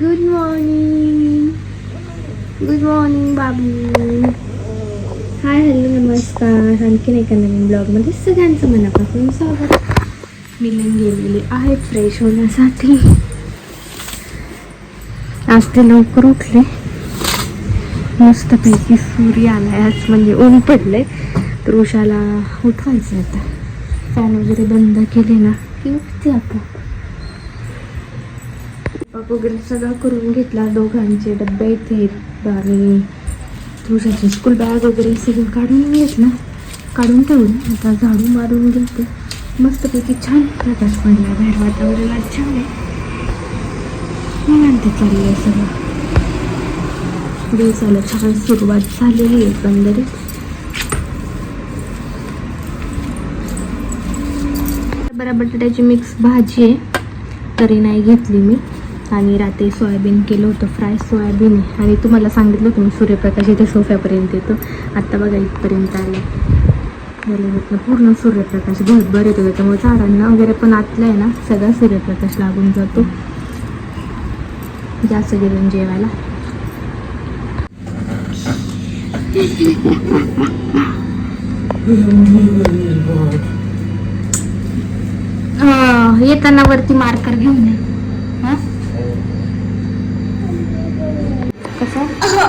Good morning good morning बाबू hi hello नमस्कार आणखीन एका नवीन ब्लॉगमध्ये सगळ्यांचं मनापासून स्वागत मिलन गेलेली आहे फ्रेश होण्यासाठी आज ते लवकर उठले मस्तपैकी सूर्य आलाय आज म्हणजे ऊन पडले तर उषाला उठवायचं आता फॅन वगैरे बंद केले ना की उठते आता स्वयंपाक वगैरे सगळं करून घेतला दोघांचे डब्बे इथे आणि तुळसाची स्कूल बॅग वगैरे सगळं काढून घेतलं. काढून ठेवलं. आता झाडू मारून घेते. मस्तपैकी छान प्रकाश पडला. बाहेर वातावरण आज छान आहे. निवांत चाललं आहे सगळं. दिवसाला छान सुरुवात झालेली आहे एकंदरीत. बरा बटाट्याची मिक्स भाजी आहे. तरी नाही घेतली मी. आणि रात्री सोयाबीन केलं होतं फ्राय सोयाबीन आहे. आणि तुम्हाला सांगितलं होतं मी सूर्यप्रकाश इथे सोफ्यापर्यंत येतो. आत्ता बघा इथपर्यंत आलं. झालं पूर्ण सूर्यप्रकाश भरभर येतो त्याच्यामुळे झाडांना वगैरे पण आतलं आहे ना सगळा सूर्यप्रकाश लागून जातो. जास्त गेलं जेवायला. येताना वरती मार्कर घेऊन कसं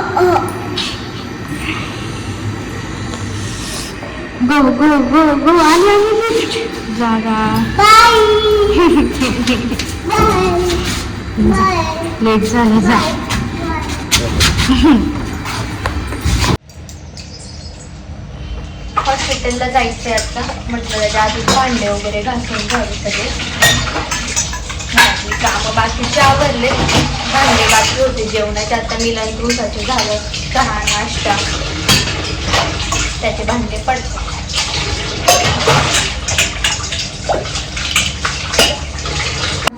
गो गो गो गो आली आली जागा लेट झालं जा हॉस्पिटलला जायचंय आता. म्हटलं त्याच्या आधी भांडे वगैरे घासून घ्यावे सगळे कामं बाकीचे आवरले. भांडे बाकी जेवणाचे आता मिलन दिवसाचे झालं चहा नाश्ता. त्याचे भांडे पडतात.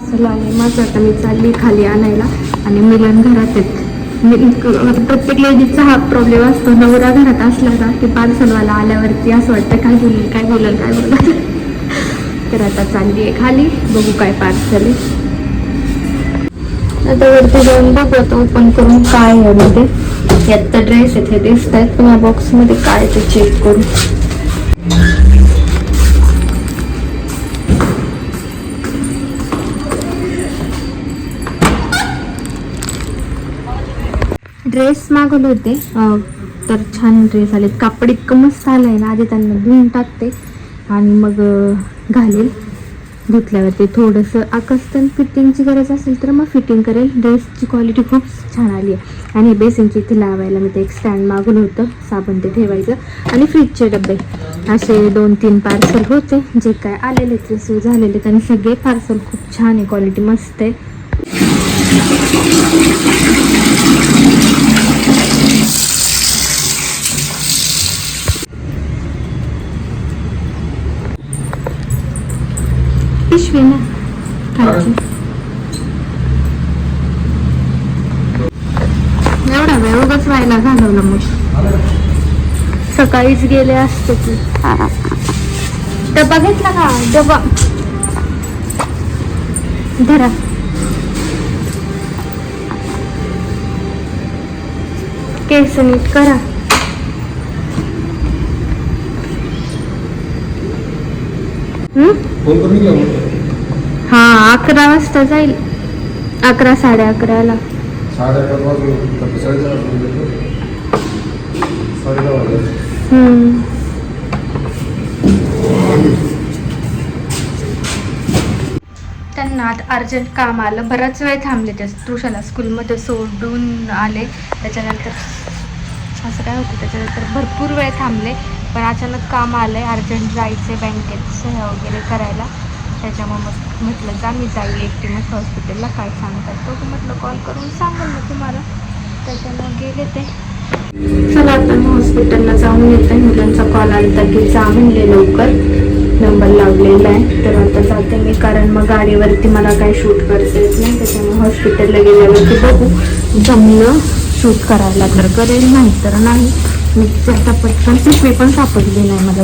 चला आले माझं आता मी चालली खाली आणायला आणि मिलन घरात आहेत मी प्रत्येक लेडीजचा हा प्रॉब्लेम असतो. नवरा घरात असला का की पार्सलवाला आल्यावरती असं वाटतं काय बोलेल काय बोलेल काय बोलेल? तर आता चालली आहे खाली. बघू काय पार्सल आहे. आता वरती जाऊन बघू आता ओपन करून काय आहे मध्ये. यात तर ड्रेस आहेत हे दिसत आहेत पण या बॉक्समध्ये काय ते चेक करू. ड्रेस मागवले होते. तर छान ड्रेस आले कापड इतकं मस्त आलं आहे ना आधी त्यांना धुवून टाकते आणि मग घालेल. धुतल्यावरती थोडंसं आकस्तन फिटिंगची गरज असेल तर मग फिटिंग करेल. ड्रेसची क्वालिटी खूप छान आली आहे. आणि बेसिनची इथे लावायला मी ते एक स्टँड मागवलं होतं. साबण ते ठेवायचं. आणि फ्रीजचे डबे. असे दोन तीन पार्सल होते. जे काय आलेले ते रिसीव झालेले आहेत. आणि सगळे पार्सल खूप छान आहे. क्वालिटी मस्त आहे. पिशवी ना एवढा वेळ उगाच व्हायला घालवलं मग सकाळीच गेले असते की. डबा घेतला का? डबा. धरा. केस नीट करा. हम्म फोन करून. हा अकरा वाजता जाईल. अकरा साडे अकराला. साडे अकरा वाजून. त्यांना आता अर्जंट काम आलं. बराच वेळ थांबले ते तुषाला स्कूलमध्ये सोडून आले. त्याच्यानंतर असं काय होतं? त्याच्यानंतर भरपूर वेळ थांबले. पण अचानक काम आलं आहे अर्जंट जायचं बँकेत सह्या वगैरे करायला. त्याच्यामुळे मग म्हटलं जा मी जाईल एकटी मग हॉस्पिटलला काय सांगतात तो? म्हटलं कॉल करून सांगेल ना तुम्हाला. त्याच्यामुळे गेले ते. चला आता मी हॉस्पिटलला जाऊन येते. मुलांचा कॉल आला की जा म्हणले लवकर. नंबर लावलेला आहे. तर आता जाते मी कारण मग गाडीवरती मला काय शूट करता येत नाही. त्याच्यामुळे हॉस्पिटलला गेल्यावरती बघू. जमलं शूट करायला तर करेल नाही तर नाही. मी आता पटकन पिशवी पण सापडली नाही मला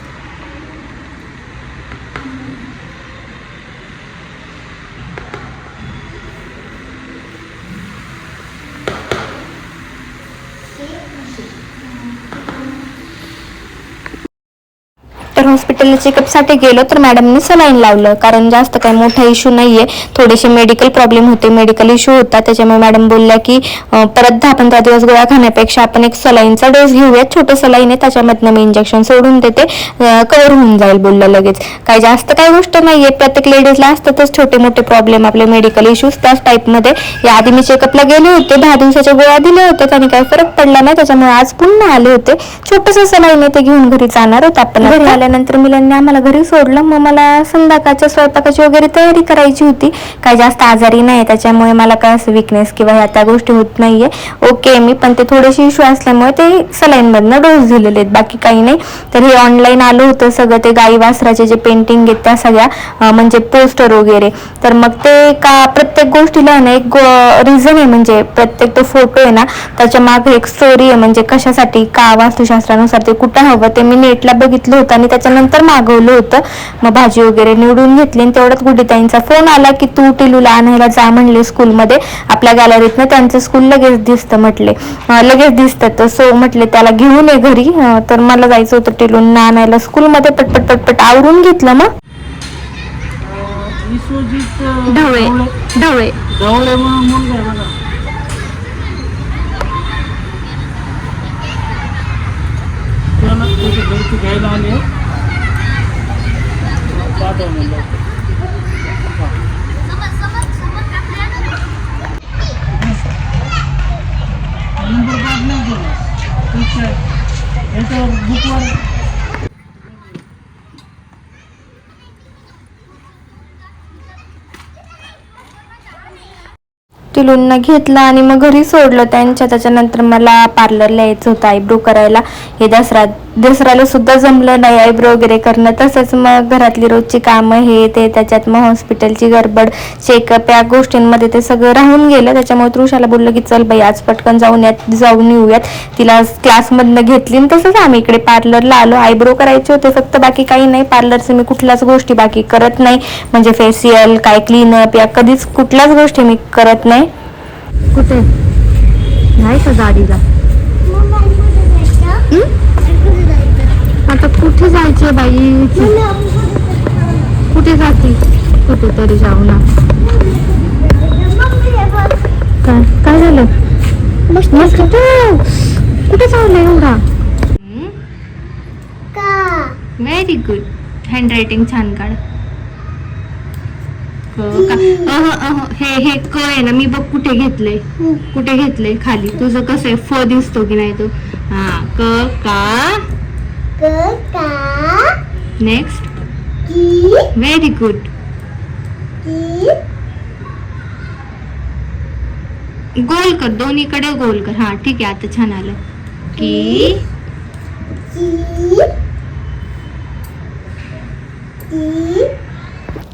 हॉस्पिटलला चेकअपसाठी गेलो तर मॅडमने सलाईन लावलं. कारण जास्त काही मोठा इश्यू नाहीये. थोडेसे मेडिकल प्रॉब्लेम होते. मेडिकल इश्यू होता. त्याच्यामुळे मॅडम बोलल्या की परत दहा पंधरा दिवस गोळ्या खाण्यापेक्षा आपण एक सलाईनचा डोस घेऊयात. छोटं सलाईन आहे. त्याच्यामधनं मी इंजेक्शन सोडून देते. कव्हर होऊन जाईल बोललं लगेच. काही जास्त काही गोष्ट नाहीये. प्रत्येक लेडीजला असतातच छोटे मोठे प्रॉब्लेम आपले मेडिकल इश्यूज त्याच टाईपमध्ये याआधी मी चेकअपला गेले होते. दहा दिवसाच्या गोळ्या दिल्या होत्या. त्याने काही फरक पडला नाही. त्याच्यामुळे आज पुन्हा आले होते. छोटंसं सलाईन आहे ते घेऊन घरी जाणार होत. आपण घरी आल्यानंतर मुलांनी आम्हाला घरी सोडलं. मग मला संध्याकाळच्या स्वयंपाकाची वगैरे तयारी करायची होती. काही जास्त आजारी नाही त्याच्यामुळे मला काय असं विकनेस किंवा ह्या त्या गोष्टी होत नाहीये. ओके मी पण ते थोडेसे इश्यू असल्यामुळे ते सलाईनमधनं डोस दिलेले आहेत. बाकी काही नाही. तर हे ऑनलाईन आलं होतं सगळं ते गाई वासराचे जे पेंटिंग आहेत त्या सगळ्या म्हणजे पोस्टर वगैरे. तर मग ते का प्रत्येक गोष्टीला आहे ना एक रिझन आहे. म्हणजे प्रत्येक तो फोटो आहे ना त्याच्यामागे एक स्टोरी आहे. म्हणजे कशासाठी का वास्तुशास्त्रानुसार ते कुठं हवं ते मी नेटला बघितलं होतं आणि त्याच्या त्याच्यानंतर मागवलं होतं. मग भाजी वगैरे निवडून घेतली आणि तेवढ्यात गुडीताईंचा फोन आला की तू टिलूला आणायला जा म्हणले स्कूलमध्ये आपल्या गॅलरीतनं त्यांचं स्कूल लगेच दिसतं म्हटले. लगेच दिसतं. तर सो म्हटले त्याला घेऊन ये घरी. तर मला जायचं होतं टिलूंना आणायला स्कूलमध्ये पटपट पटपट आवरून घेतलं मग. ढवळे ढवळे. ढवळे म्हणून मुलगा आहे बघा त्याला त्याच्या घरची घ्यायला आले पाठव म्हणलं. याच्यावर बुकवर घेतलं आणि मग घरी सोडलं. त्यांच्या त्याच्यानंतर मला पार्लरला यायचं होतं आयब्रो करायला. हे दसरा दसऱ्याला सुद्धा जमलं नाही आयब्रो वगैरे करणं. तसंच मग घरातली रोजची कामं हे ते त्याच्यात मग हॉस्पिटलची गडबड चेकअप या गोष्टींमध्ये ते सगळं राहून गेलं. त्याच्यामुळे तृषाला बोललं की चल बाई आज पटकन जाऊन यात जाऊन येऊयात. तिला क्लासमधनं घेतली आणि तसंच आम्ही इकडे पार्लरला आलो. आयब्रो करायचे होते फक्त बाकी काही नाही. पार्लरचं मी कुठल्याच गोष्टी बाकी करत नाही. म्हणजे फेशियल काय क्लीनअप या कधीच कुठल्याच गोष्टी मी करत नाही. कुठे? नाही का गाडीला? आता कुठे जायचे बाई? कुठे जाते? कुठे तरी जाऊ ना. काय? काय झालं? मस्त कुठे चाललं एवढा? व्हेरी गुड हँडरायटिंग छान काढ. क? का अह अह हे हे क आहे ना मी बघ कुठे घेतलंय. कुठे घेतलंय खाली? तुझं कसं आहे? फ दिसतो की नाही तो? हा क का नेक्स्ट व्हेरी गुड गोल कर दोन्हीकडे गोल कर. हाँ ठीक है आता छान आलं. की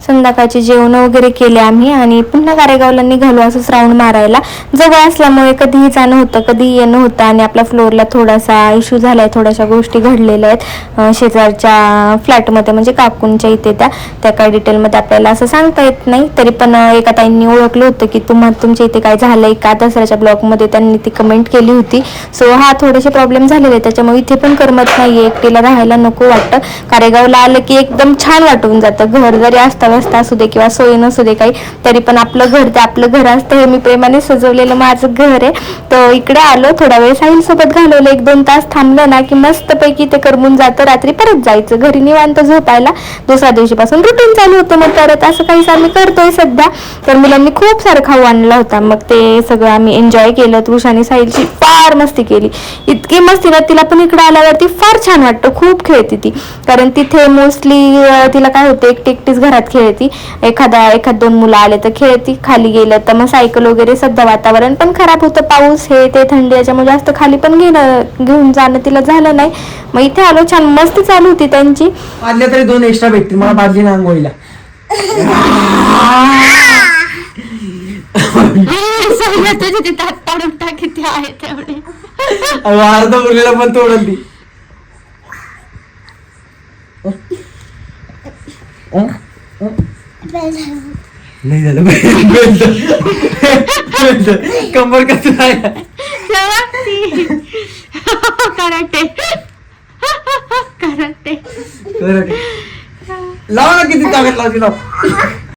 संध्याकाळचे जेवण वगैरे केले आम्ही आणि पुन्हा कारेगावला निघालो असं श्रावण मारायला. जवळ असल्यामुळे कधीही जाणं होतं कधीही येणं होतं आणि आपल्या फ्लोअरला थोडासा इश्यू झालाय थोड्याशा गोष्टी घडलेल्या आहेत. शेजारच्या फ्लॅटमध्ये म्हणजे काकूंच्या इथे त्या त्या काय डिटेलमध्ये आपल्याला असं सांगता येत नाही. तरी पण एका ताईंनी ओळखलं होतं की तुम्हा तुमच्या इथे काय झालंय का? दसऱ्याच्या ब्लॉगमध्ये त्यांनी ती कमेंट केली होती. सो हा थोडेसे प्रॉब्लेम झालेले आहेत. त्याच्यामुळे इथे पण करमत नाहीये. एकटीला राहायला नको वाटतं. कारेगावला आलं की एकदम छान वाटून जातं. घर जरी व्यवस्था असू दे किंवा सोयी नसू दे काही तरी पण आपलं घर ते आपलं घर असतं हे मी प्रेमाने सजवलेलं माझं घर आहे. तर इकडे आलो थोडा वेळ साहिल सोबत घालवलं. एक दोन तास थांबलं ना की मस्तपैकी ते करमून जातं. रात्री परत जायचं घरी निवांत झोपायला. दुसऱ्या दिवशीपासून रुटीन चालू होतं. मग परत असं काहीच आम्ही करतोय सध्या. तर मुलांनी खूप सारं खाऊ आणला होता. मग ते सगळं आम्ही एन्जॉय केलं. तृषाने साहिलची फार मस्ती केली. इतकी मस्ती ना तिला पण इकडे आल्यावरती फार छान वाटतं. खूप खेळते ती. कारण तिथे मोस्टली तिला काय होतं एकटी एकटीच घरात खेळ खेळती. एखादा एखाद दोन मुलं आले तर खेळती. खाली गेलं तर मग सायकल वगैरे सध्या वातावरण पण खराब होतं. पाऊस हे ते थंडी याच्यामुळे जास्त खाली पण घेणं घेऊन जाणं तिला झालं नाही. मग इथे आलो छान मस्त चालू होती त्यांची. बादल्या तरी दोन एक्स्ट्रा भेटतील. मला बादली ना आंघोळीला तुझे ते पाडून आहे तेवढे पण तोडल ती. नाही झालं. कंबर कसं आहे कराटे. कराटे. लाव ना किती ताकद लावते लाव.